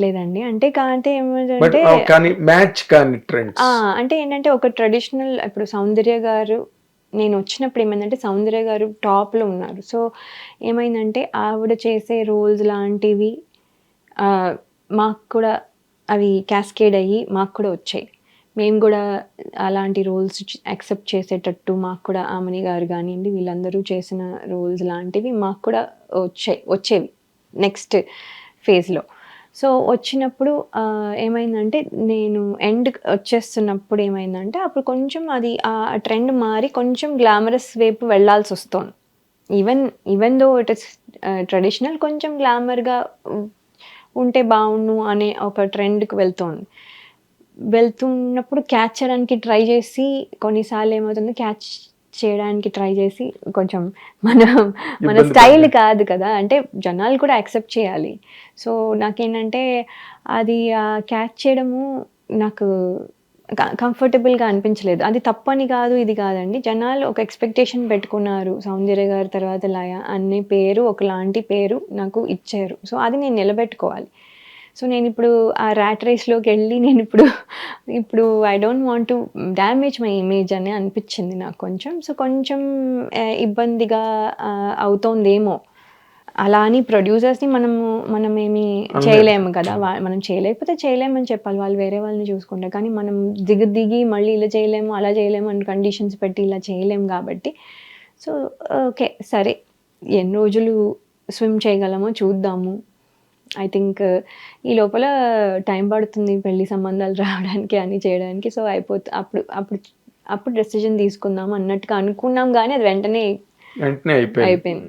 రావట్లేదండి. అంటే కాంటే బట్ ఏమంటే కానీ మ్యాచ్ కానీ ట్రెండ్స్. ఆ, అంటే ఏంటంటే ఒక ట్రెడిషనల్ ఇప్పుడు సౌందర్య గారు నేను వచ్చినప్పుడు ఏమైందంటే సౌందర్య గారు టాప్లో ఉన్నారు. సో ఏమైందంటే ఆవిడ చేసే రోల్స్ లాంటివి మాకు కూడా అవి క్యాస్కేడ్ అయ్యి మాకు కూడా వచ్చాయి. మేము కూడా అలాంటి రోల్స్ యాక్సెప్ట్ చేసేటట్టు మాకు కూడా ఆమని గారు కానివ్వండి వీళ్ళందరూ చేసిన రోల్స్ లాంటివి మాకు కూడా వచ్చాయి వచ్చేవి నెక్స్ట్ ఫేజ్లో. సో వచ్చినప్పుడు ఏమైందంటే నేను ఎండ్ వచ్చేస్తున్నప్పుడు ఏమైందంటే అప్పుడు కొంచెం అది ఆ ట్రెండ్ మారి కొంచెం గ్లామరస్ వైపు వెళ్ళాల్సి వస్తుంది. Even even though it is traditional కొంచెం గ్లామర్గా ఉంటే బాగుండు అనే ఒక ట్రెండ్కి వెళ్తోంది. వెళ్తున్నప్పుడు క్యాచ్ చేయడానికి ట్రై చేసి కొన్నిసార్లు ఏమవుతుంది క్యాచ్ చేయడానికి ట్రై చేసి కొంచెం మన మన స్టైల్. కాదు కదా. అంటే జనాలు కూడా యాక్సెప్ట్ చేయాలి. సో నాకేంటంటే అది క్యాచ్ చేయడము నాకు కంఫర్టబుల్గా అనిపించలేదు. అది తప్పని కాదు ఇది కాదండి. జనాలు ఒక ఎక్స్పెక్టేషన్ పెట్టుకున్నారు. సౌందర్య గారి తర్వాత లయ అనే పేరు ఒకలాంటి పేరు నాకు ఇచ్చారు. సో అది నేను నిలబెట్టుకోవాలి. సో నేను ఇప్పుడు ఆ ర్యాట్ రేస్లోకి వెళ్ళి నేను ఇప్పుడు ఇప్పుడు I don't want to damage my image అని అనిపించింది నాకు కొంచెం. సో కొంచెం ఇబ్బందిగా అవుతోందేమో. అలా అని ప్రొడ్యూసర్స్ని మనము మనం ఏమి చేయలేము కదా. మనం చేయలేకపోతే చేయలేమని చెప్పాలి. వాళ్ళు వేరే వాళ్ళని చూసుకుంటారు. కానీ మనం దిగి దిగి మళ్ళీ ఇలా చేయలేము అలా చేయలేము అని కండిషన్స్ పెట్టి ఇలా చేయలేము కాబట్టి. సో ఓకే సరే. ఎన్ని రోజులు స్విమ్ చేయగలమో చూద్దాము. ఐ థింక్ ఈ లోపల టైం పడుతుంది పెళ్ళి సంబంధాలు రావడానికి అని చేయడానికి. సో అయిపోతుంది అప్పుడు అప్పుడు అప్పుడు డెసిజన్ తీసుకుందాం అన్నట్టుగా అనుకున్నాం కానీ అది వెంటనే వెంటనే అయిపోయింది. అయిపోయింది.